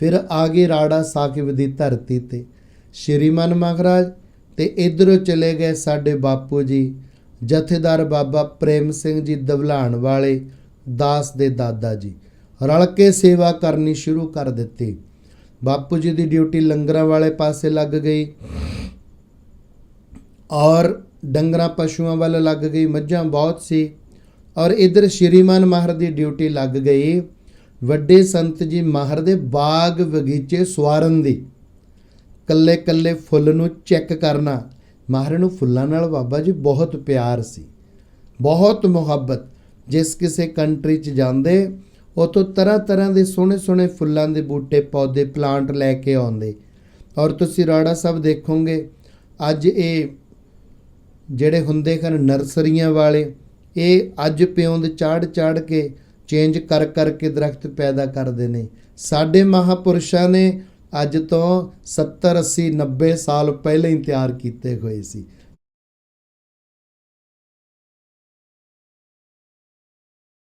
ਫਿਰ ਆ ਗਏ ਰਾੜਾ ਸਾਹਿਬ ਦੀ ਧਰਤੀ ਤੇ। ਸ਼੍ਰੀਮਨ ਮਹਾਰਾਜ, ਤੇ ਇਧਰੋਂ ਚਲੇ ਗਏ ਸਾਡੇ ਬਾਪੂ ਜੀ, ਜਥੇਦਾਰ ਬਾਬਾ ਪ੍ਰੇਮ ਸਿੰਘ ਜੀ ਦਵਲਾਣ ਵਾਲੇ ਦਾਸ ਦੇ ਦਾਦਾ ਜੀ। ਰਲ ਕੇ ਸੇਵਾ ਕਰਨੀ ਸ਼ੁਰੂ ਕਰ ਦਿੱਤੀ। ਬਾਪੂ ਜੀ ਦੀ ਡਿਊਟੀ ਲੰਗਰਾਂ ਵਾਲੇ ਪਾਸੇ ਲੱਗ ਗਈ ਔਰ ਡੰਗਰਾਂ ਪਸ਼ੂਆਂ ਵੱਲ ਲੱਗ ਗਈ, ਮੱਝਾਂ ਬਹੁਤ ਸੀ। ਔਰ ਇਧਰ ਸ਼੍ਰੀਮਾਨ ਮਾਹਰ ਦੀ ਡਿਊਟੀ ਲੱਗ ਗਈ। ਵੱਡੇ ਸੰਤ ਜੀ ਮਾਹਰ ਦੇ ਬਾਗ ਬਗੀਚੇ ਸਵਾਰਨ ਦੀ। ਕੱਲੇ ਕੱਲੇ ਫੁੱਲ ਨੂੰ ਚੈੱਕ ਕਰਨਾ, ਮਾਹਰ ਨੂੰ ਫੁੱਲਾਂ ਨਾਲ ਬਾਬਾ ਜੀ ਬਹੁਤ ਪਿਆਰ ਸੀ। ਬਹੁਤ ਮੁਹੱਬਤ, ਜਿਸ ਕਿਸੇ ਕੰਟਰੀ 'ਚ ਜਾਂਦੇ ਉਤੋਂ ਤਰ੍ਹਾਂ ਤਰ੍ਹਾਂ ਦੇ ਸੋਹਣੇ ਸੋਹਣੇ ਫੁੱਲਾਂ ਦੇ ਬੂਟੇ, ਪੌਦੇ ਪਲਾਂਟ ਲੈ ਕੇ ਆਉਂਦੇ। ਔਰ ਤੁਸੀਂ ਰਾੜਾ ਸਾਹਿਬ ਦੇਖੋਗੇ, ਅੱਜ ਇਹ ਜਿਹੜੇ ਹੁੰਦੇ ਹਨ ਨਰਸਰੀਆਂ ਵਾਲੇ, ਇਹ ਅੱਜ ਪਿਉਂਦ ਚਾੜ ਚਾੜ ਕੇ ਚੇਂਜ ਕਰ ਕਰਕੇ ਦਰਖਤ ਪੈਦਾ ਕਰਦੇ ਨੇ। ਸਾਡੇ ਮਹਾਪੁਰਸ਼ਾਂ ਨੇ ਅੱਜ ਤੋਂ 70 80 90 ਸਾਲ ਪਹਿਲਾਂ ਹੀ ਤਿਆਰ ਕੀਤੇ ਹੋਏ ਸੀ।